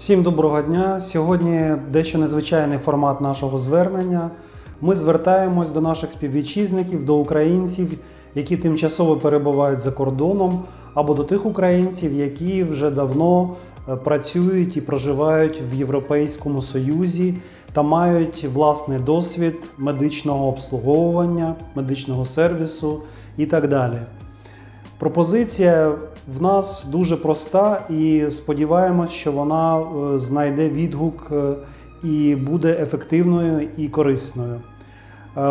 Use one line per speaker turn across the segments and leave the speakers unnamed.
Всім доброго дня. Сьогодні дещо незвичайний формат нашого звернення. Ми звертаємось до наших співвітчизників, до українців, які тимчасово перебувають за кордоном, або до тих українців, які вже давно е, працюють і проживають в Європейському Союзі та мають власний досвід медичного обслуговування, медичного сервісу і так далі. Пропозиція в нас дуже проста, і сподіваємось, що вона е, знайде відгук е, і буде ефективною і корисною. Е,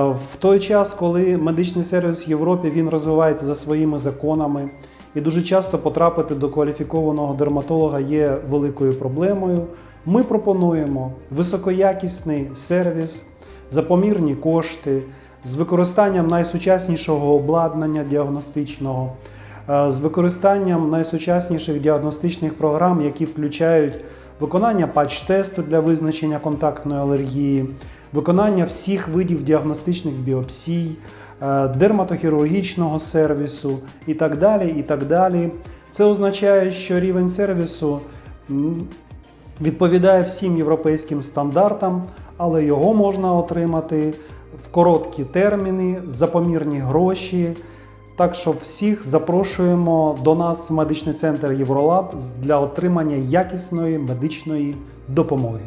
В той час, коли медичний сервіс в Європі він розвивається за своїми законами, і дуже часто потрапити до кваліфікованого дерматолога є великою проблемою. Ми пропонуємо високоякісний сервіс за помірні кошти з використанням найсучаснішого обладнання діагностичного, з використанням найсучасніших діагностичних програм, які включають виконання патч-тесту для визначення контактної алергії, виконання всіх видів діагностичних біопсій, е, дерматохірургічного сервісу і так далі. і так далі. Це означає, що рівень сервісу відповідає всім європейським стандартам, але його можна отримати в короткі терміни, за помірні гроші. Так що всіх запрошуємо до нас в медичний центр Євролаб для отримання якісної медичної допомоги.